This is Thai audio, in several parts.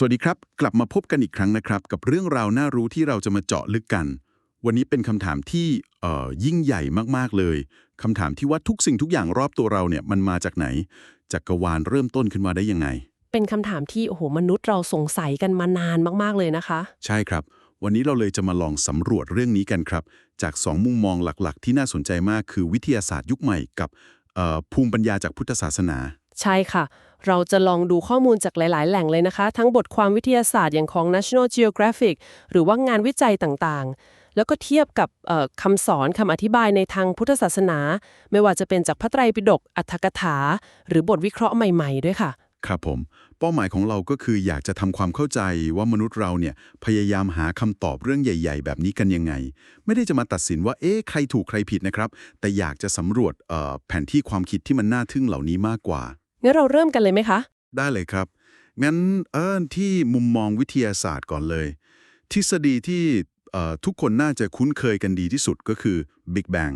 สวัสดีครับ กลับมาพบกันอีกครั้งนะครับ กับเรื่องราวน่ารู้ที่เราจะมาเจาะลึกกัน วันนี้เป็นคำถามที่เอ่อยิ่งใหญ่มากๆเลยคำถามที่ว่าทุกสิ่งทุกอย่างรอบตัวเราเนี่ยมันมาจากไหนจักรวาลเริ่มต้นขึ้นมาได้ยังไง เป็นคำถามที่โอ้โหมนุษย์เราสงสัยกันมานานมากๆเลยนะคะ ใช่ครับ วันนี้เราเลยจะมาลองสำรวจเรื่องนี้กันครับ จากสองมุมมองหลักๆ ที่น่าสนใจมากคือวิทยาศาสตร์ยุคใหม่กับเอ่อภูมิปัญญาจากพุทธศาสนา ใช่ค่ะ เราจะลองดูข้อมูลจากหลาย ๆ แหล่งเลยนะคะ ทั้งบทความวิทยาศาสตร์อย่างของ National Geographic หรือว่างานวิจัยต่าง ๆ แล้วก็เทียบกับคำสอนคำอธิบายในทางพุทธศาสนา ไม่ว่าจะเป็นจากพระไตรปิฎกอัตถกถา หรือบทวิเคราะห์ใหม่ ๆ ด้วยค่ะ ครับผม เป้าหมายของเราก็คืออยากจะทำความเข้าใจว่ามนุษย์เราเนี่ยพยายามหาคำตอบเรื่องใหญ่ ๆ แบบนี้กันยังไง ไม่ได้จะมาตัดสินว่าเอ๊ะใครถูกใครผิดนะครับ แต่อยากจะสำรวจแผนที่ความคิดที่มันน่าทึ่งเหล่านี้มากกว่า งั้นเราเริ่มกันเลยไหมคะ ได้เลยครับ งั้นเอิญที่มุมมองวิทยาศาสตร์ก่อนเลย ทฤษฎีที่เอ่อทุกคนน่าจะคุ้นเคยกันดีที่สุดก็คือ Big Bang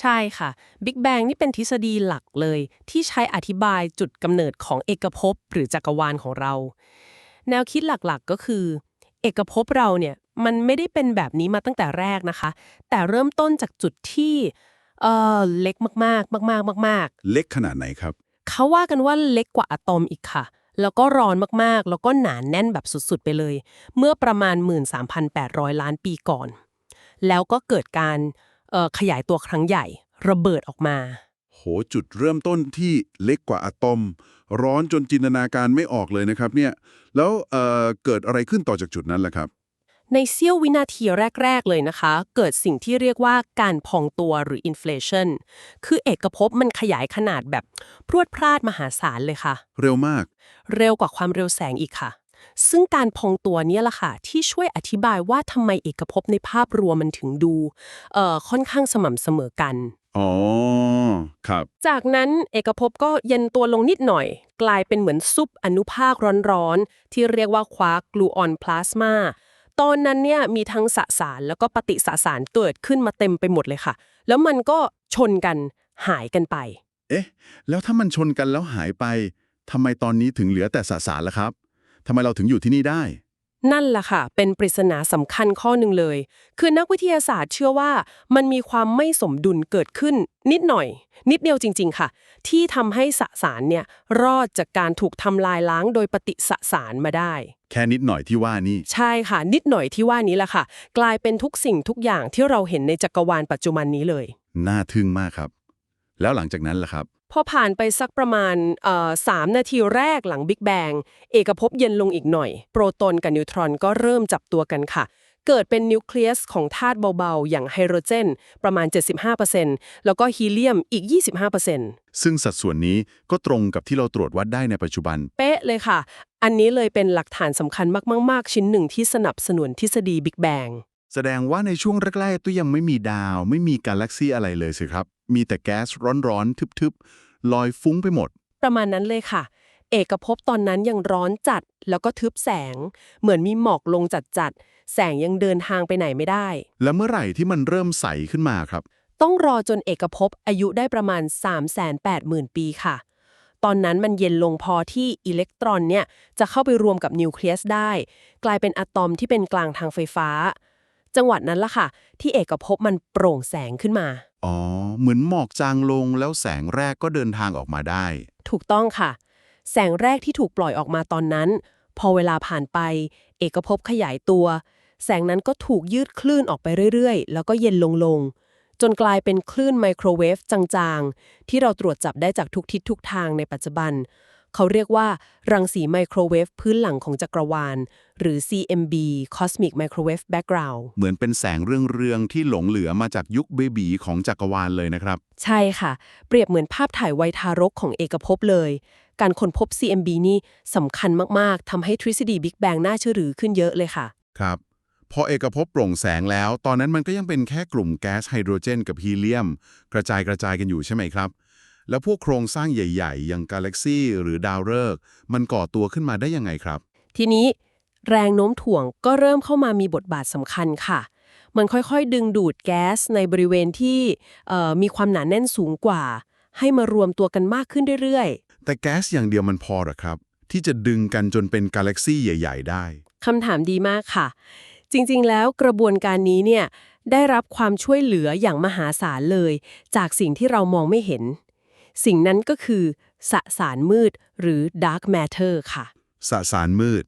ใช่ค่ะ Big Bang นี่เป็นทฤษฎีหลักเลย ที่ใช้อธิบายจุดกำเนิดของเอกภพหรือจักรวาลของเรา แนวคิดหลักๆก็คือ เอกภพเราเนี่ยมันไม่ได้เป็นแบบนี้มาตั้งแต่แรกนะคะ แต่เริ่มต้นจากจุดที่เออเล็กมากๆ มาก ๆ มากเล็กขนาดไหนครับๆ เขาว่ากันว่าเล็กกว่าอะตอมอีกค่ะ แล้วก็ร้อนมากๆ แล้วก็หนานแน่นแบบสุดๆ ไปเลย เมื่อประมาณ 13,800 ล้านปีก่อน แล้วก็เกิดการขยายตัวครั้งใหญ่ระเบิดออกมา โหจุดเริ่มต้นที่เล็กกว่าอะตอม ร้อนจนจินตนาการไม่ออกเลยนะครับเนี่ย แล้วเเกิดอะไรขึ้นต่อจากจุดนั้นล่ะครับ ในเสี้ยววินาทีแรก ๆ เลยนะคะ เกิดสิ่งที่เรียกว่าการพองตัวหรือ inflation คือเอกภพมันขยายขนาดแบบพรวดพลาดมหาศาลเลยค่ะ เร็วมาก เร็วกว่าความเร็วแสงอีกค่ะ ซึ่งการพองตัวเนี้ล่ะค่ะ ที่ช่วยอธิบายว่าทำไมเอกภพในภาพรวมมันถึงดูเอ่อค่อนข้างสม่ำเสมอกัน อ๋อ ครับ จากนั้นเอกภพก็เย็นตัวลงนิดหน่อย กลายเป็นเหมือนซุปอนุภาคร้อนๆ ที่เรียกว่าควาร์กกลูออนพลาสมา ตอนนั้นเนี่ยมีทั้งสสารแล้วก็ปฏิสสารเกิดขึ้นมาเต็มไปหมดเลยค่ะ แล้วมันก็ชนกันหายกันไป เอ๊ะ แล้วถ้ามันชนกันแล้วหายไปทำไมตอนนี้ถึงเหลือแต่สสารล่ะครับทำไมเราถึงอยู่ที่นี่ได้ นั่นแหละค่ะ เป็นปริศนาสำคัญข้อหนึ่งเลย คือนักวิทยาศาสตร์เชื่อว่ามันมีความไม่สมดุลเกิดขึ้น นิดหน่อย นิดเดียวจริง ๆ ค่ะ ที่ทำให้สสารเนี่ยรอดจากการถูกทำลายล้างโดยปฏิสสารมาได้ แค่นิดหน่อยที่ว่านี่ ใช่ค่ะ นิดหน่อยที่ว่านี้แหละค่ะ กลายเป็นทุกสิ่งทุกอย่างที่เราเห็นในจักรวาลปัจจุบันนี้เลย น่าทึ่งมากครับ แล้วหลังจากนั้นล่ะครับ พอผ่านไปสักประมาณเอ่อสามนาทีแรกหลังบิ๊กแบงเอกภพเย็นลงอีกหน่อย โปรตอนกับนิวตรอนก็เริ่มจับตัวกันค่ะ เกิดเป็นนิวเคลียสของธาตุเบาๆ อย่างไฮโดรเจน ประมาณ 75%แล้วก็ฮีเลียมอีก 25%ซึ่งสัดส่วนนี้ก็ตรงกับที่เราตรวจวัดได้ในปัจจุบัน เป๊ะเลยค่ะ อันนี้เลยเป็นหลักฐานสำคัญมาก ๆ ชิ้นหนึ่งที่สนับสนุนทฤษฎีบิ๊กแบงแสดงว่าในช่วงแรกๆตัวยังไม่มีดาว ไม่มีกาแล็กซี่อะไรเลยสิครับ มีแต่แก๊สร้อนๆทึบๆลอยฟุ้งไปหมด ประมาณนั้นเลยค่ะ เอกภพตอนนั้นยังร้อนจัดแล้วก็ทึบแสง เหมือนมีหมอกลงจัดๆ แสงยังเดินทางไปไหนไม่ได้ แล้วเมื่อไหร่ที่มันเริ่มใสขึ้นมาครับ ต้องรอจนเอกภพอายุได้ประมาณ 380,000 ปีค่ะ ตอนนั้นมันเย็นลงพอที่อิเล็กตรอนเนี่ยจะเข้าไปรวมกับนิวเคลียสได้ กลายเป็นอะตอมที่เป็นกลางทางไฟฟ้า จังหวัดนั้นล่ะค่ะ ที่เอกภพมันโปร่งแสงขึ้นมา อ๋อ เหมือนหมอกจางลงแล้วแสงแรกก็เดินทางออกมาได้ ถูกต้องค่ะ แสงแรกที่ถูกปล่อยออกมาตอนนั้น พอเวลาผ่านไป เอกภพขยายตัว แสงนั้นก็ถูกยืดคลื่นออกไปเรื่อยๆ แล้วก็เย็นลงลงๆจนกลายเป็นคลื่นไมโครเวฟจางๆ ที่เราตรวจจับได้จากทุกทิศทุกทางในปัจจุบัน เขาเรียกว่า รังสีไมโครเวฟพื้นหลังของจักรวาล หรือ CMB Cosmic Microwave Background เหมือนเป็นแสงเรืองๆ ที่หลงเหลือมาจากยุคเบบีของจักรวาลเลยนะครับ ใช่ค่ะ เปรียบเหมือนภาพถ่ายไวยทารกของเอกภพเลยการค้นพบ CMB นี่สำคัญมาก ๆ ทำให้ทฤษฎี Big Bang น่าเชื่อถือขึ้นเยอะเลยค่ะ ครับ พอเอกภพโปร่งแสงแล้ว ตอนนั้นมันก็ยังเป็นแค่กลุ่มแก๊สไฮโดรเจน กับฮีเลียม กระจายกระจายกันอยู่ใช่ไหมครับ แล้วพวกโครงสร้างใหญ่ ๆ อย่างกาแล็กซี่หรือดาวฤกษ์มันก่อตัวขึ้นมาได้ยังไงครับ ทีนี้แรงโน้มถ่วงก็เริ่มเข้ามามีบทบาทสำคัญค่ะ มันค่อยๆ ดึงดูดแก๊สในบริเวณที่เอ่อมีความหนาแน่นสูงกว่า ให้มารวมตัวกันมากขึ้นเรื่อยแต่แก๊สอย่างเดียวมันพอหรอครับทที่จะดึงกันจนเป็นกาแล็กซี่ใหญ่ ๆ ได้คำถามดีมากค่ะ จริงๆ แล้วกระบวนการนี้เนี่ยได้รับความช่วยเหลืออย่างมหาศาลเลย จากสิ่งที่เรามองไม่เห็น สิ่งนั้นก็คือสสารมืดหรือ dark matter ค่ะ สสารมืด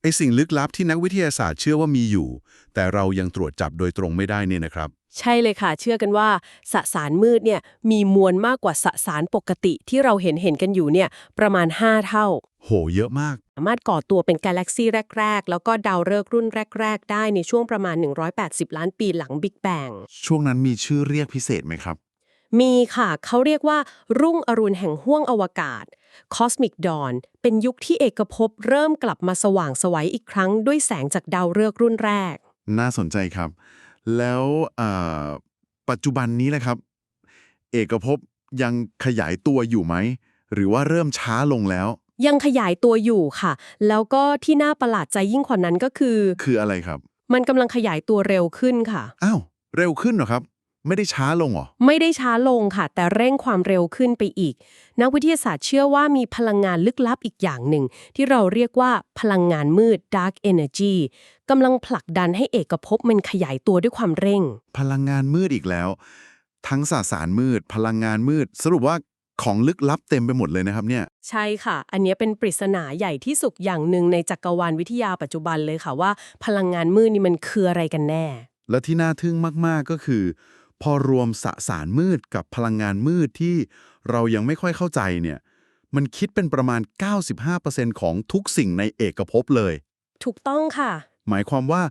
ไอสิ่งลึกลับที่นักวิทยาศาสตร์เชื่อว่ามีอยู่ แต่เรายังตรวจจับโดยตรงไม่ได้เนี่ยนะครับ ใช่เลยค่ะ เชื่อกันว่าสสารมืดเนี่ยมีมวลมากกว่าสสารปกติที่เราเห็นเห็นกันอยู่เนี่ยประมาณ 5 เท่า โห เยอะมาก สามารถก่อตัวเป็นกาแล็กซีแรก ๆ แล้วก็ดาวฤกษ์รุ่นแรก ๆ ได้ในช่วงประมาณ 180 ล้านปีหลังบิ๊กแบงช่วงนั้นมีชื่อเรียกพิเศษไหมครับ มีค่ะ เขาเรียกว่า รุ่งอรุณแห่งห้วงอวกาศ Cosmic Dawn เป็นยุคที่เอกภพเริ่มกลับมาสว่างไสวัยอีกครั้งด้วยแสงจากดาวฤกษ์รุ่นแรก น่าสนใจครับ แล้วเอ่อปัจจุบันนี้นะครับ เอกภพยังขยายตัวอยู่ไหม หรือว่าเริ่มช้าลงแล้ว ยังขยายตัวอยู่ค่ะ แล้วก็ที่น่าประหลาดใจยิ่งกว่านั้นก็คือ คืออะไรครับ มันกำลังขยายตัวเร็วขึ้นค่ะ อ้าว เร็วขึ้นเหรอครับ ไม่ได้ช้าลงเหรอ ไม่ได้ช้าลงค่ะ แต่เร่งความเร็วขึ้นไปอีก นักวิทยาศาสตร์เชื่อว่ามีพลังงานลึกลับอีกอย่างหนึ่ง ที่เราเรียกว่าพลังงานมืด dark energy กำลังผลักดันให้เอกภพมันขยายตัวด้วยความเร่ง พลังงานมืดอีกแล้ว ทั้งสสารมืด พลังงานมืด สรุปว่า ของลึกลับเต็มไปหมดเลยนะครับเนี่ย ใช่ค่ะ อันเนี้ยเป็นปริศนาใหญ่ที่สุดอย่างหนึ่งในจักรวาลวิทยาปัจจุบันเลยค่ะว่า พลังงานมืดนี่มันคืออะไรกันแน่ และที่น่าทึ่งมากๆก็คือ พอรวมสสารมืดกับพลังงานมืดที่เรายังไม่ค่อยเข้าใจเนี่ย มันคิดเป็นประมาณ 95%ของทุกสิ่งในเอกภพเลย ถูกต้องค่ะ หมายความว่า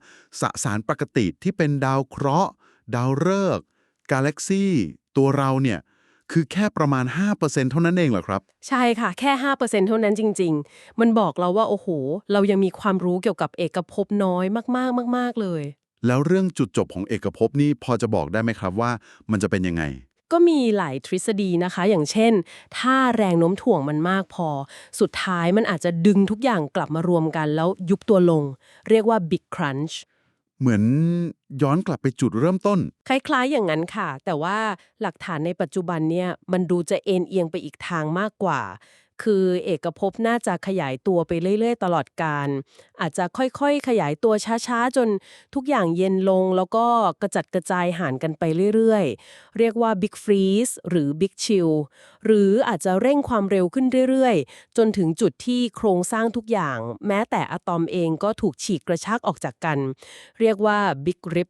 สสารปกติที่เป็นดาวเคราะห์ ดาวฤกษ์กาแล็กซี่ ตัวเราเนี่ย คือแค่ประมาณ 5%เท่านั้นเองเหรอครับ ใช่ค่ะ แค่ 5%เท่านั้นจริง ๆ มันบอกเราว่าโอ้โห เรายังมีความรู้เกี่ยวกับเอกภพน้อยมากๆมาก ๆ เลย แล้วเรื่องจุดจบของเอกภพนี่พอจะบอกได้ไหมครับว่ามันจะเป็นยังไง ก็มีหลายทฤษฎีนะคะ อย่างเช่น ถ้าแรงโน้มถ่วงมันมากพอ สุดท้ายมันอาจจะดึงทุกอย่างกลับมารวมกันแล้วยุบตัวลง เรียกว่า Big Crunch เหมือนย้อนกลับไปจุดเริ่มต้น คล้าย ๆ อย่างนั้นค่ะ แต่ว่าหลักฐานในปัจจุบันเนี่ยมันดูจะเอ็นเอียงไปอีกทางมากกว่า คือเอกภพน่าจะขยายตัวไปเรื่อย ๆ ตลอดการ อาจจะค่อยๆ ขยายตัวช้า ๆ จนทุกอย่างเย็นลงแล้วก็กระจัดกระจายห่างกันไปเรื่อย ๆ เรียกว่า Big Freeze หรือ Big Chill หรืออาจจะเร่งความเร็วขึ้นเรื่อย ๆ จนถึงจุดที่โครงสร้างทุกอย่าง แม้แต่อะตอมเองก็ถูกฉีกกระชากออกจากกัน เรียกว่า Big Rip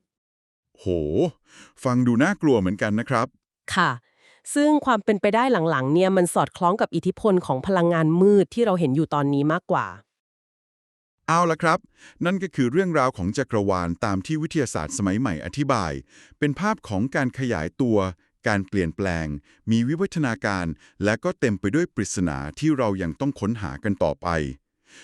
โห ฟังดูน่ากลัวเหมือนกันนะครับ ค่ะ ซึ่งความเป็นไปได้หลังๆเนี่ยมันสอดคล้องกับอิทธิพลของพลังงานมืดที่เราเห็นอยู่ตอนนี้มากกว่า เอาละครับ นั่นก็คือเรื่องราวของจักรวาลตามที่วิทยาศาสตร์สมัยใหม่อธิบาย เป็นภาพของการขยายตัว การเปลี่ยนแปลง มีวิวัฒนาการ และก็เต็มไปด้วยปริศนาที่เรายังต้องค้นหากันต่อไป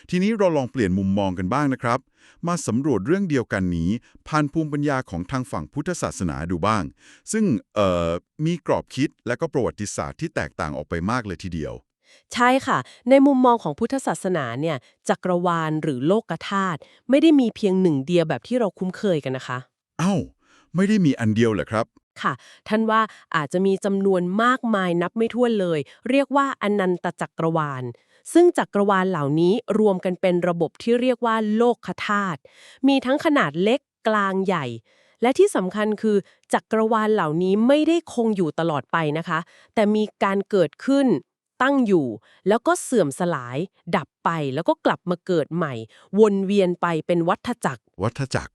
ทีนี้เราลองเปลี่ยนมุมมองกันบ้างนะครับ มาสำรวจเรื่องเดียวกันนี้ ผ่านภูมิปัญญาของทางฝั่งพุทธศาสนาดูบ้าง ซึ่งเอ่อมีกรอบคิดและก็ประวัติศาสตร์ที่แตกต่างออกไปมากเลยทีเดียว ใช่ค่ะ ในมุมมองของพุทธศาสนาเนี่ยจักรวาลหรือโลกธาตุไม่ได้มีเพียงหนึ่งเดียวแบบที่เราคุ้นเคยกันนะคะเอ้าไม่ได้มีอันเดียวเหรอครับค่ะ ท่านว่าอาจจะมีจำนวนมากมายนับไม่ถ้วนเลย เรียกว่าอนันตจักรวาล ซึ่งจักรวาลเหล่านี้รวมกันเป็นระบบที่เรียกว่าโลกธาตุมีทั้งขนาดเล็กกลางใหญ่ และที่สำคัญคือจักรวาลเหล่านี้ไม่ได้คงอยู่ตลอดไปนะคะ แต่มีการเกิดขึ้นตั้งอยู่ แล้วก็เสื่อมสลาย ดับไปแล้วก็กลับมาเกิดใหม่ วนเวียนไปเป็นวัฏจักร วัฏจักร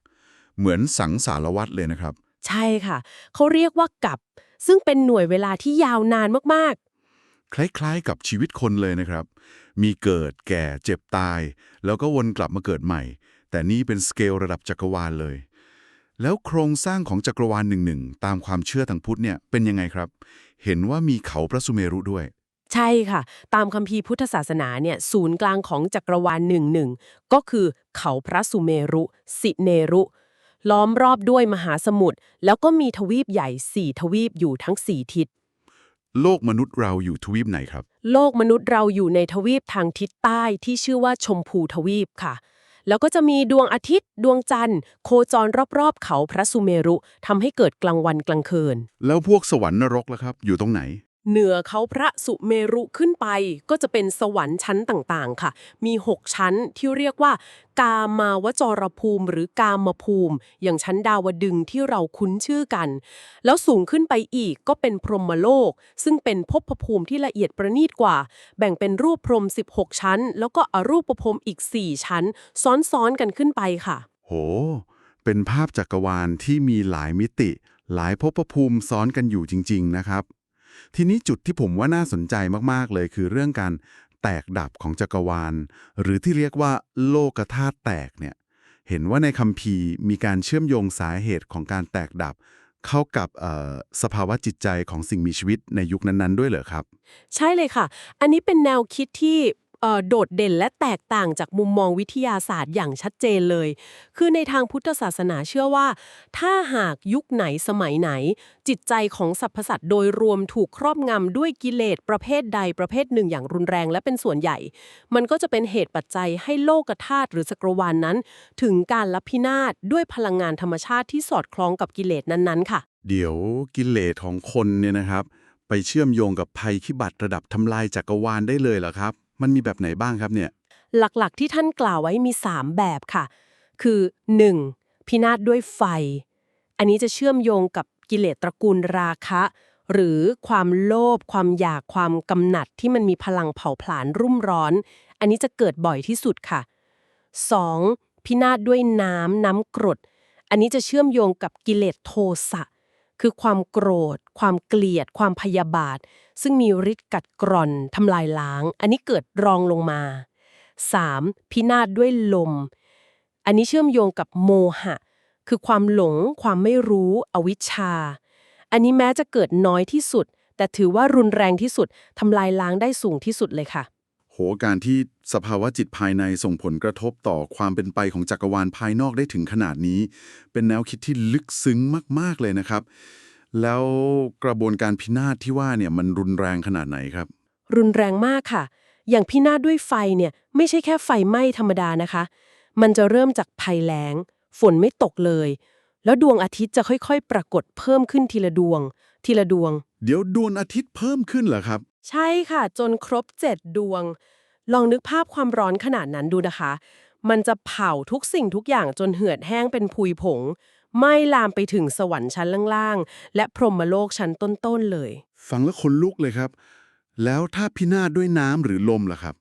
เหมือนสังสารวัตรเลยนะครับ ใช่ค่ะ เขาเรียกว่ากับ ซึ่งเป็นหน่วยเวลาที่ยาวนานมาก คล้ายๆ กับชีวิตคนเลยนะครับ มีเกิดแก่เจ็บตาย แล้วก็วนกลับมาเกิดใหม่ แต่นี่เป็นสเกลระดับจักรวาลเลย แล้วโครงสร้างของจักรวาลหนึ่งๆตามความเชื่อทางพุทธเนี่ยเป็นยังไงครับ เห็นว่ามีเขาพระสุเมรุด้วย ใช่ค่ะ ตามคัมภีร์พุทธศาสนาเนี่ยศูนย์กลางของจักรวาลหนึ่งหนึ่งก็คือเขาพระสุเมรุสิเนรุล้อมรอบด้วยมหาสมุทรแล้วก็มีทวีปใหญ่สี่ทวีปอยู่ทั้งสี่ทิศ โลกมนุษย์เราอยู่ทวีปไหนครับ โลกมนุษย์เราอยู่ในทวีปทางทิศใต้ที่ชื่อว่าชมพูทวีปค่ะ แล้วก็จะมีดวงอาทิตย์ ดวงจันทร์ โคจรรอบๆ เขาพระสุเมรุทำให้เกิดกลางวันกลางคืน แล้วพวกสวรรค์นรกล่ะครับ อยู่ตรงไหน เหนือเขาพระสุเมรุขึ้นไปก็จะเป็นสวรรค์ชั้นต่างๆ ค่ะ มี 6 ชั้นที่เรียกว่า กามาวจรภูมิหรือกามภูมิ อย่างชั้นดาวดึงที่เราคุ้นชื่อกัน แล้วสูงขึ้นไปอีกก็เป็นพรหมโลก ซึ่งเป็นภพภูมิที่ละเอียดประณีตกว่า แบ่งเป็นรูปพรหม16 ชั้น แล้วก็อรูปพรหมอีก 4 ชั้น ซ้อนๆกันขึ้นไปค่ะ โห เป็นภาพจักรวาลที่มีหลายมิติ หลายภพภูมิซ้อนกันอยู่จริง ๆ นะครับ ทีนี้จุดที่ผมว่าน่าสนใจมากๆเลยคือเรื่องการแตกดับของจักรวาล หรือที่เรียกว่าโลกธาตุแตกเนี่ยเห็นว่าในคัมภีร์มีการเชื่อมโยงสาเหตุของการแตกดับ เข้ากับสภาวะจิตใจของสิ่งมีชีวิตในยุคนั้นๆ ด้วยเหรอครับ ใช่เลยค่ะ อันนี้เป็นแนวคิดที่ โดดเด่นและแตกต่างจากมุมมองวิทยาศาสตร์อย่างชัดเจนเลย คือในทางพุทธศาสนาเชื่อว่า ถ้าหากยุคไหนสมัยไหน จิตใจของสรรพสัตว์โดยรวมถูกครอบงำด้วยกิเลสประเภทใดประเภทหนึ่งอย่างรุนแรงและเป็นส่วนใหญ่ มันก็จะเป็นเหตุปัจจัยให้โลกธาตุหรือสกรวาลนนั้น ถึงการลับพินาศด้วยพลังงานธรรมชาติที่สอดคล้องกับกิเลสนั้นๆ ค่ะ เดี๋ยวกิเลสของคนเนี่ยนะครับ ไปเชื่อมโยงกับภัยพิบัติระดับทำลายจักรวาลได้เลยเหรอครับ มันมีแบบไหนบ้างครับเนี่ย หลักๆที่ท่านกล่าวไว้มี 3 แบบค่ะ คือ 1. พินาศด้วยไฟ อันนี้จะเชื่อมโยงกับกิเลสตระกูลราคะ หรือความโลภความอยากความกำหนัดที่มันมีพลังเผาผลาญรุ่มร้อน อันนี้จะเกิดบ่อยที่สุดค่ะ 2. พินาศด้วยน้ำน้ำกรด อันนี้จะเชื่อมโยงกับกิเลสโทสะ คือความโกรธ ความเกลียด ความพยาบาท ซึ่งมีฤทธิ์กัดกร่อนทำลายล้าง อันนี้เกิดรองลงมา 3. พินาศด้วยลม อันนี้เชื่อมโยงกับโมหะ คือความหลง ความไม่รู้ อวิชชา อันนี้แม้จะเกิดน้อยที่สุด แต่ถือว่ารุนแรงที่สุดทำลายล้างได้สูงที่สุดเลยค่ะ การที่สภาวะจิตภายในส่งผลกระทบต่อความเป็นไปของจักรวาลภายนอกได้ถึงขนาดนี้ เป็นแนวคิดที่ลึกซึ้งมาก ๆ เลยนะครับ แล้วกระบวนการพินาศที่ว่าเนี่ยมันรุนแรงขนาดไหนครับ รุนแรงมากค่ะ อย่างพินาศด้วยไฟเนี่ยไม่ใช่แค่ไฟไหม้ธรรมดานะคะ มันจะเริ่มจากภัยแล้ง ฝนไม่ตกเลย แล้วดวงอาทิตย์จะค่อยๆ ปรากฏเพิ่มขึ้นทีละดวง ทีละดวง เดี๋ยวดวงอาทิตย์เพิ่มขึ้นเหรอครับ ใช่ค่ะ จนครบเจ็ดดวง ลองนึกภาพความร้อนขนาดนั้นดูนะคะ มันจะเผาทุกสิ่งทุกอย่างจนเหือดแห้งเป็นพุยผงไหม้ลามไปถึงสวรรค์ชั้นล่างๆ และพรหมโลกชั้นต้นๆเลย ฟังแล้วขนลุกเลยครับ แล้วถ้าพินาศด้วยน้ำหรือลมล่ะครับ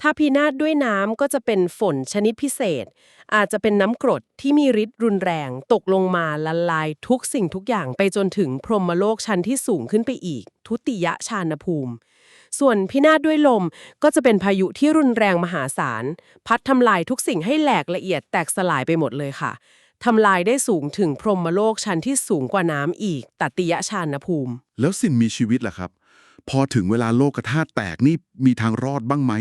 ถ้าพินาศด้วยน้ำก็จะเป็นฝนชนิดพิเศษ อาจจะเป็นน้ำกรดที่มีฤทธิ์รุนแรงตกลงมาละลายทุกสิ่งทุกอย่างไปจนถึงพรหมโลกชั้นที่สูงขึ้นไปอีก ทุติยชานภูมิ ส่วนพินาศด้วยลมก็จะเป็นพายุที่รุนแรงมหาศาล พัดทำลายทุกสิ่งให้แหลกละเอียดแตกสลายไปหมดเลยค่ะทำลายได้สูงถึงพรหมโลกชั้นที่สูงกว่าน้ำอีกตติยชานภูมิ แล้วสิ่งมีชีวิตล่ะครับ พอถึงเวลาโลกธาตุแตกนี่มีทางรอดบ้างไหม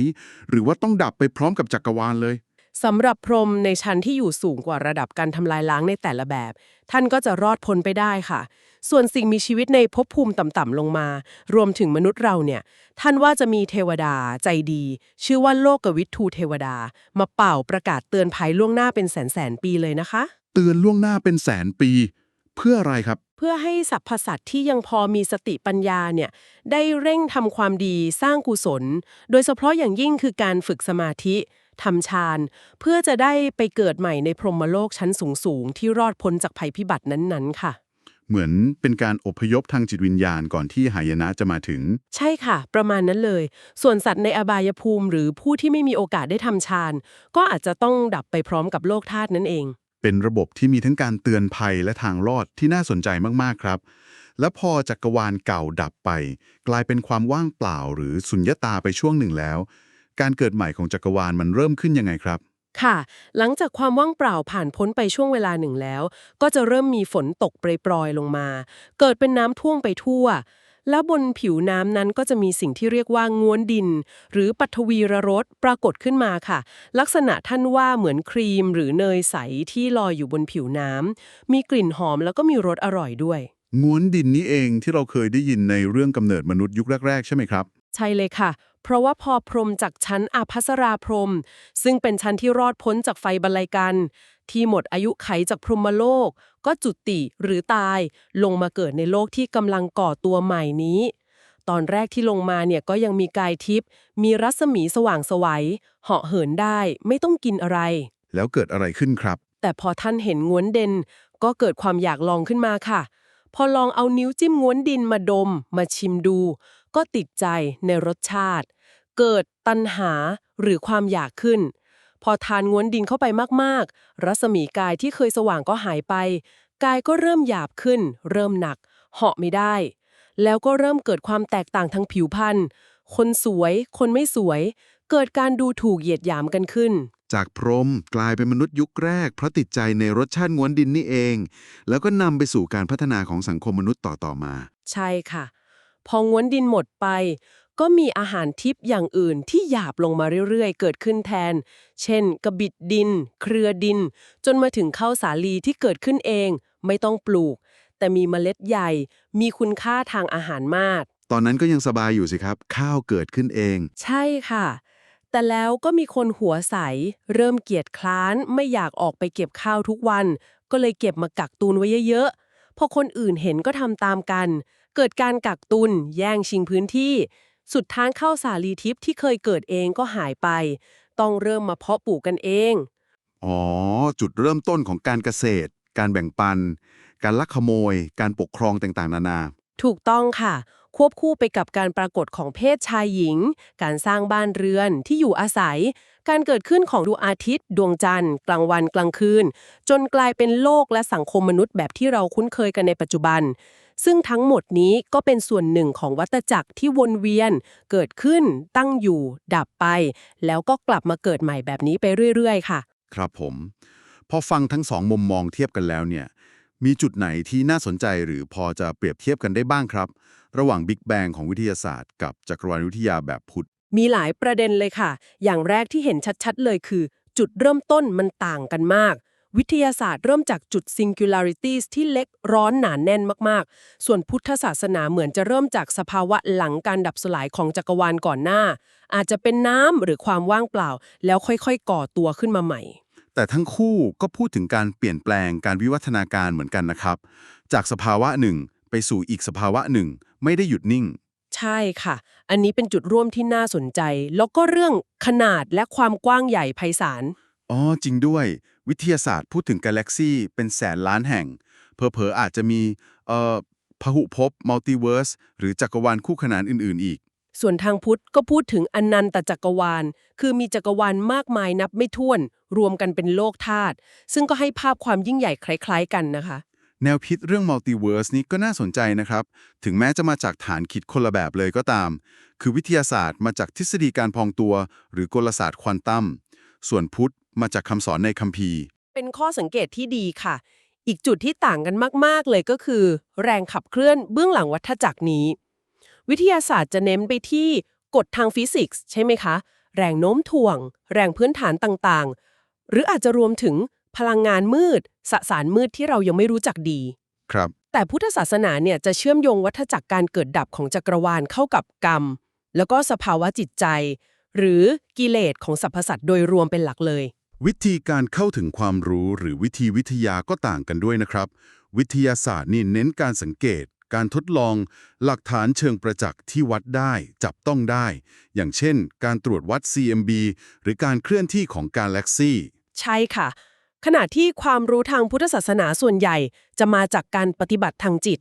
หรือว่าต้องดับไปพร้อมกับจักรวาลเลยสำหรับพรหมในชั้นที่อยู่สูงกว่าระดับการทำลายล้างในแต่ละแบบ ท่านก็จะรอดพ้นไปได้ค่ะ ส่วนสิ่งมีชีวิตในภพภูมิต่ำๆลงมา รวมถึงมนุษย์เราเนี่ย ท่านว่าจะมีเทวดาใจดี ชื่อว่าโลกวิทูเทวดา มาเป่าประกาศเตือนภัยล่วงหน้าเป็นแสนๆปีเลยนะคะ เตือนล่วงหน้าเป็นแสนปี เพื่ออะไรครับ เพื่อให้สรรพสัตว์ที่ยังพอมีสติปัญญาเนี่ยได้เร่งทำความดีสร้างกุศล โดยเฉพาะอย่างยิ่งคือการฝึกสมาธิทำฌานเพื่อจะได้ไปเกิดใหม่ในพรหมโลกชั้นสูงๆ ที่รอดพ้นจากภัยพิบัตินั้นๆ ค่ะ เหมือนเป็นการอพยพทางจิตวิญญาณก่อนที่หายนะจะมาถึง ใช่ค่ะ ประมาณนั้นเลย ส่วนสัตว์ในอบายภูมิ หรือผู้ที่ไม่มีโอกาสได้ทำฌานก็อาจจะต้องดับไปพร้อมกับโลกธาตุนั่นเอง เป็นระบบที่มีทั้งการเตือนภัยและทางรอดที่น่าสนใจมากๆครับ และพอจักรวาลเก่าดับไป กลายเป็นความว่างเปล่าหรือสุญญตาไปช่วงหนึ่งแล้ว การเกิดใหม่ของจักรวาลมันเริ่มขึ้นยังไงครับค่ะ หลังจากความว่างเปล่าผ่านพ้นไปช่วงเวลาหนึ่งแล้ว ก็จะเริ่มมีฝนตกโปรยๆลงมา เกิดเป็นน้ำท่วมไปทั่ว แล้วบนผิวน้ำนั้นก็จะมีสิ่งที่เรียกว่าง้วนดิน หรือปัทวีรรสปรากฏขึ้นมาค่ะ ลักษณะท่านว่าเหมือนครีมหรือเนยใสที่ลอยอยู่บนผิวน้ำมีกลิ่นหอมแล้วก็มีรสอร่อยด้วย ง้วนดินนี้เองที่เราเคยได้ยินในเรื่องกำเนิดมนุษย์ยุคแรก ๆ ใช่ไหมครับ ใช่เลยค่ะ เพราะว่าพอพรหมจากชั้นอาภัสราพรหมซึ่งเป็นชั้นที่รอดพ้นจากไฟบรรลัยกัน ที่หมดอายุไขจากพรหมโลก ก็จุติหรือตายลงมาเกิดในโลกที่กำลังก่อตัวใหม่นี้ ตอนแรกที่ลงมาเนี่ยก็ยังมีกายทิพย์มีรัศมีสว่างไสวัยเหาะเหินได้ไม่ต้องกินอะไร แล้วเกิดอะไรขึ้นครับ แต่พอท่านเห็นง้วนเด่นก็เกิดความอยากลองขึ้นมาค่ะ พอลองเอานิ้วจิ้มง้วนดินมาดม มาชิมดู ก็ติดใจในรสชาติ เกิดตัณหาหรือความอยากขึ้น พอทานง้วนดินเข้าไปมากๆ รัศมีกายที่เคยสว่างก็หายไป กายก็เริ่มหยาบขึ้น เริ่มหนัก เหาะไม่ได้ แล้วก็เริ่มเกิดความแตกต่างทางผิวพรรณคนสวย คนไม่สวย เกิดการดูถูกเหยียดหยามกันขึ้น จากพรหมกลายเป็นมนุษย์ยุคแรก เพราะติดใจในรสชาติง้วนดินนี่เอง แล้วก็นำไปสู่การพัฒนาของสังคมมนุษย์ต่อๆมา ใช่ค่ะ พอง้วนดินหมดไป ก็มีอาหารทิพย์อย่างอื่นที่หยาบลงมาเรื่อยๆ เกิดขึ้นแทน เช่น กระบิดดิน เครือดิน จนมาถึงข้าวสาลีที่เกิดขึ้นเอง ไม่ต้องปลูก แต่มีเมล็ดใหญ่ มีคุณค่าทางอาหารมาก ตอนนั้นก็ยังสบายอยู่สิครับ ข้าวเกิดขึ้นเอง ใช่ค่ะ แต่แล้วก็มีคนหัวใส เริ่มเกียจคร้านไม่อยากออกไปเก็บข้าวทุกวัน ก็เลยเก็บมากักตุนไว้เยอะๆพอคนอื่นเห็นก็ทำตามกัน เกิดการกักตุน แย่งชิงพื้นที่ สุดท้ายข้าวสาลีทิพย์ที่เคยเกิดเองก็หายไป ต้องเริ่มมาเพาะปลูกกันเอง อ๋อ จุดเริ่มต้นของการเกษตร การแบ่งปัน การลักขโมย การปกครองต่างๆ นานา ถูกต้องค่ะ ควบคู่ไปกับการปรากฏของเพศชายหญิง การสร้างบ้านเรือนที่อยู่อาศัย การเกิดขึ้นของดวงอาทิตย์ ดวงจันทร์ กลางวันกลางคืน จนกลายเป็นโลกและสังคมมนุษย์แบบที่เราคุ้นเคยกันในปัจจุบัน ซึ่งทั้งหมดนี้ก็เป็นส่วนหนึ่งของวัฏจักรที่วนเวียน เกิดขึ้น ตั้งอยู่ ดับไป แล้วก็กลับมาเกิดใหม่แบบนี้ไปเรื่อยๆ ค่ะ ครับผม พอฟังทั้งสองมุมมองเทียบกันแล้วเนี่ยมีจุดไหนที่น่าสนใจหรือพอจะเปรียบเทียบกันได้บ้างครับ ระหว่างบิ๊กแบงของวิทยาศาสตร์ กับจักรวาลวิทยาแบบพุทธ มีหลายประเด็นเลยค่ะ อย่างแรกที่เห็นชัดๆ เลยคือ จุดเริ่มต้นมันต่างกันมาก วิทยาศาสตร์เริ่มจากจุด singularities ที่เล็กร้อนหนานแน่นมากๆ ส่วนพุทธศาสนาเหมือนจะเริ่มจากสภาวะหลังการดับสลายของจักรวาลก่อนหน้า อาจจะเป็นน้ำหรือความว่างเปล่า แล้วค่อยๆ ก่อตัวขึ้นมาใหม่ แต่ทั้งคู่ก็พูดถึงการเปลี่ยนแปลงการวิวัฒนาการเหมือนกันนะครับ จากสภาวะหนึ่งไปสู่อีกสภาวะหนึ่ง ไม่ได้หยุดนิ่ง ใช่ค่ะ อันนี้เป็นจุดร่วมที่น่าสนใจ แล้วก็เรื่องขนาดและความกว้างใหญ่ไพศาล อ๋อ จริงด้วย วิทยาศาสตร์พูดถึงกาแล็กซีเป็นแสนล้านแห่งเพอเพอๆ อาจจะมี เอ่อพหุภพมัลติเวิร์ส หรือจักรวาลคู่ขนานอื่น ๆ อีก ส่วนทางพุทธก็พูดถึงอนันตจักรวาล คือมีจักรวาลมากมายนับไม่ถ้วน รวมกันเป็นโลกธาตุ ซึ่งก็ให้ภาพความยิ่งใหญ่คล้าย ๆ กันนะคะ แนวคิดเรื่องมัลติเวิร์สนี้ก็น่าสนใจนะครับ ถึงแม้จะมาจากฐานคิดคนละแบบเลยก็ตาม คือวิทยาศาสตร์มาจากทฤษฎีการพองตัว หรือกลศาสตร์ควอนตัม ส่วนพุทธมาจากคำสอนในคัมภีร์ เป็นข้อสังเกตที่ดีค่ะ อีกจุดที่ต่างกันมาก ๆ เลยก็คือ แรงขับเคลื่อนเบื้องหลังวัฏจักรนี้ วิทยาศาสตร์จะเน้นไปที่กฎทางฟิสิกส์ใช่ไหมคะ แรงโน้มถ่วง แรงพื้นฐานต่าง ๆ หรืออาจจะรวมถึง พลังงานมืด สสารมืดที่เรายังไม่รู้จักดี ครับ แต่พุทธศาสนาเนี่ยจะเชื่อมโยงวัฏจักรการเกิดดับของจักรวาลเข้ากับกรรม แล้วก็สภาวะจิตใจ หรือกิเลสของสรรพสัตว์โดยรวมเป็นหลักเลย วิธีการเข้าถึงความรู้หรือวิธีวิทยาก็ต่างกันด้วยนะครับ วิทยาศาสตร์นี่เน้นการสังเกต การทดลอง หลักฐานเชิงประจักษ์ที่วัดได้ จับต้องได้ อย่างเช่น การตรวจวัด CMB หรือการเคลื่อนที่ของกาแล็กซี่ ใช่ค่ะ ขณะที่ความรู้ทางพุทธศาสนาส่วนใหญ่ จะมาจากการปฏิบัติทางจิต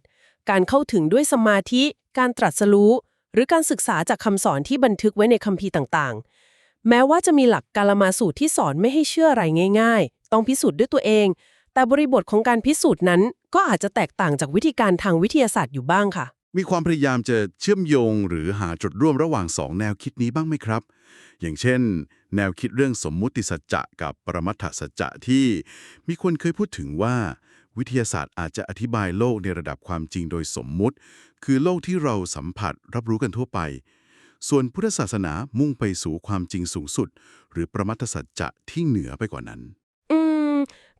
การเข้าถึงด้วยสมาธิ การตรัสรู้ หรือการศึกษาจากคำสอนที่บันทึกไว้ในคัมภีร์ต่างๆ แม้ว่าจะมีหลักกาลมาสูตรที่สอนไม่ให้เชื่ออะไรง่าย ๆ ต้องพิสูจน์ด้วยตัวเอง แต่บริบทของการพิสูจน์นั้น ก็อาจจะแตกต่างจากวิธีการทางวิทยาศาสตร์อยู่บ้างค่ะ มีความพยายามจะเชื่อมโยงหรือหาจุดร่วมระหว่างสองแนวคิดนี้บ้างไหมครับ อย่างเช่น แนวคิดเรื่องสมมุติสัจจะกับปรมัตถสัจจะที่ มีคนเคยพูดถึงว่า วิทยาศาสตร์อาจจะอธิบายโลกในระดับความจริงโดยสมมุติ คือโลกที่เราสัมผัสรับรู้กันทั่วไป ส่วนพุทธศาสนามุ่งไปสู่ความจริงสูงสุด หรือปรมัตถสัจจะที่เหนือไปกว่านั้น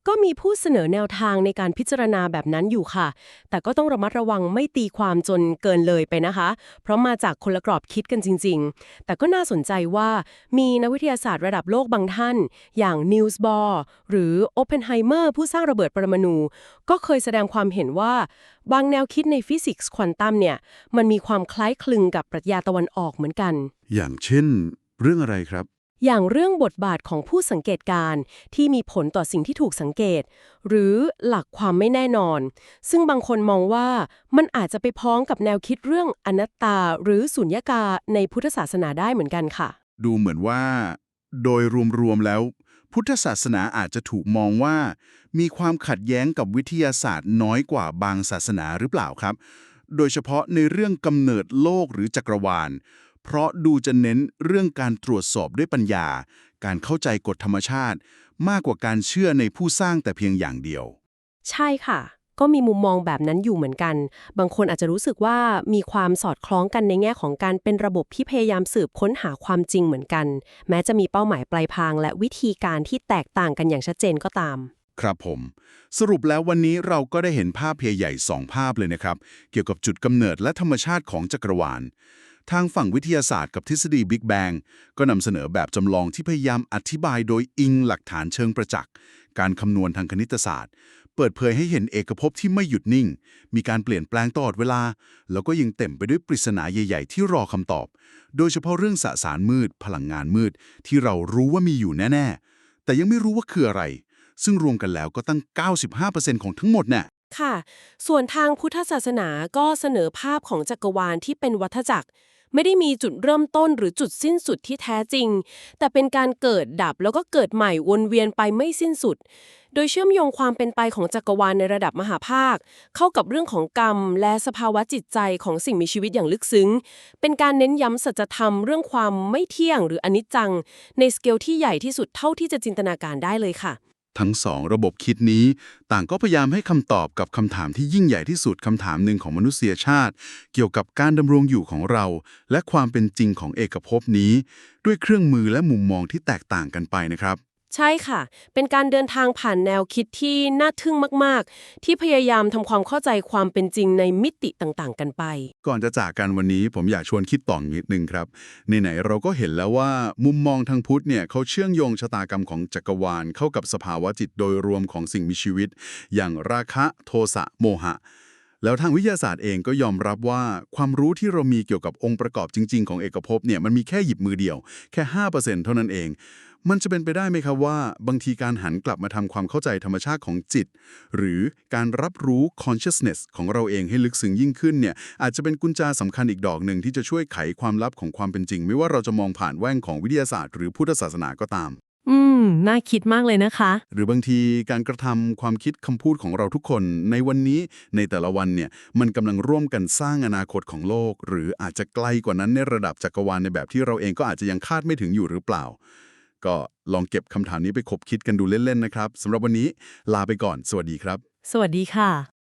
ก็มีผู้เสนอแนวทางในการพิจารณาแบบนั้นอยู่ค่ะ แต่ก็ต้องระมัดระวังไม่ตีความจนเกินเลยไปนะคะ เพราะมาจากคนละกรอบคิดกันจริง ๆ แต่ก็น่าสนใจว่ามีนักวิทยาศาสตร์ระดับโลกบางท่าน อย่างนิวส์บอร์หรือโอเพนไฮเมอร์ผู้สร้างระเบิดปรมาณูก็เคยแสดงความเห็นว่า บางแนวคิดในฟิสิกส์ควอนตัมเนี่ย มันมีความคล้ายคลึงกับปรัชญาตะวันออกเหมือนกัน อย่างเช่น เรื่องอะไรครับ อย่างเรื่องบทบาทของผู้สังเกตการ์ที่มีผลต่อสิ่งที่ถูกสังเกต หรือหลักความไม่แน่นอน ซึ่งบางคนมองว่ามันอาจจะไปพ้องกับแนวคิดเรื่องอนัตตาหรือสุญญากาในพุทธศาสนาได้เหมือนกันค่ะ ดูเหมือนว่า โดยรวมๆแล้ว พุทธศาสนาอาจจะถูกมองว่า มีความขัดแย้งกับวิทยาศาสตร์น้อยกว่าบางศาสนาหรือเปล่าครับ โดยเฉพาะในเรื่องกำเนิดโลกหรือจักรวาล เพราะดูจะเน้นเรื่องการตรวจสอบด้วยปัญญา การเข้าใจกฎธรรมชาติ มากกว่าการเชื่อในผู้สร้างแต่เพียงอย่างเดียว ใช่ค่ะ ก็มีมุมมองแบบนั้นอยู่เหมือนกัน บางคนอาจจะรู้สึกว่ามีความสอดคล้องกันในแง่ของการเป็นระบบที่พยายามสืบค้นหาความจริงเหมือนกัน แม้จะมีเป้าหมายปลายทางและวิธีการที่แตกต่างกันอย่างชัดเจนก็ตามครับผม สรุปแล้ววันนี้เราก็ได้เห็นภาพใหญ่ๆสองภาพเลยนะครับ เกี่ยวกับจุดกำเนิดและธรรมชาติของจักรวาล ทางฝั่งวิทยาศาสตร์กับทฤษฎีบิ๊กแบงก็นำเสนอแบบจำลองที่พยายามอธิบายโดยอิงหลักฐานเชิงประจักษ์ การคำนวณทางคณิตศาสตร์ เปิดเผยให้เห็นเอกภพที่ไม่หยุดนิ่ง มีการเปลี่ยนแปลงตลอดเวลา แล้วก็ยังเต็มไปด้วยปริศนาใหญ่ ๆ ที่รอคำตอบ โดยเฉพาะเรื่องสสารมืด พลังงานมืด ที่เรารู้ว่ามีอยู่แน่ ๆ แต่ยังไม่รู้ว่าคืออะไร ซึ่งรวมกันแล้วก็ตั้ง 95%ของทั้งหมดน่ะค่ะ ส่วนทางพุทธศาสนาก็เสนอภาพของจักรวาลที่เป็นวัฏจักร ไม่ได้มีจุดเริ่มต้นหรือจุดสิ้นสุดที่แท้จริง แต่เป็นการเกิดดับแล้วก็เกิดใหม่วนเวียนไปไม่สิ้นสุด โดยเชื่อมโยงความเป็นไปของจักรวาลในระดับมหาภาค เข้ากับเรื่องของกรรม และสภาวะจิตใจของสิ่งมีชีวิตอย่างลึกซึ้ง เป็นการเน้นย้ำสัจธรรมเรื่องความไม่เที่ยงหรืออนิจจัง ในสเกลที่ใหญ่ที่สุดเท่าที่จะจินตนาการได้เลยค่ะ ทั้งสองระบบคิดนี้ ต่างก็พยายามให้คำตอบกับคำถามที่ยิ่งใหญ่ที่สุดคำถามหนึ่งของมนุษยชาติ เกี่ยวกับการดำรงอยู่ของเรา และความเป็นจริงของเอกภพนี้ ด้วยเครื่องมือและมุมมองที่แตกต่างกันไปนะครับ ใช่ค่ะ เป็นการเดินทางผ่านแนวคิดที่น่าทึ่งมาก ๆ ที่พยายามทำความเข้าใจความเป็นจริงในมิติต่าง ๆ กันไป ก่อนจะจากกันวันนี้ผมอยากชวนคิดต่อนิดนึงครับ ไหน ๆ เราก็เห็นแล้วว่ามุมมองทางพุทธเนี่ยเขาเชื่อมโยงชะตากรรมของจักรวาลเข้ากับสภาวะจิตโดยรวมของสิ่งมีชีวิต อย่างราคะโทสะโมหะ แล้วทางวิทยาศาสตร์เองก็ยอมรับว่าความรู้ที่เรามีเกี่ยวกับองค์ประกอบจริง ๆ ของเอกภพเนี่ยมันมีแค่หยิบมือเดียว แค่ 5%เท่านั้นเอง มันจะเป็นไปได้ไหมครับว่า บางทีการหันกลับมาทำความเข้าใจธรรมชาติของจิต หรือการรับรู้ consciousness ของเราเองให้ลึกซึ้งยิ่งขึ้นเนี่ยอาจจะเป็นกุญแจสำคัญอีกดอกหนึ่งที่จะช่วยไขความลับของความเป็นจริง ไม่ว่าเราจะมองผ่านแว่นของวิทยาศาสตร์ หรือพุทธศาสนาก็ตาม อืม น่าคิดมากเลยนะคะ หรือบางทีการกระทำความคิดคำพูดของเราทุกคน ในวันนี้ในแต่ละวันเนี่ยมันกำลังร่วมกันสร้างอนาคตของโลก หรืออาจจะไกลกว่านั้นในระดับจักรวาลในแบบที่เราเองก็อาจจะยังคาดไม่ถึงอยู่หรือเปล่า ก็ลองเก็บคำถามนี้ไปคบคิดกันดูเล่นๆนะครับสำหรับวันนี้ลาไปก่อน สวัสดีครับ สวัสดีค่ะ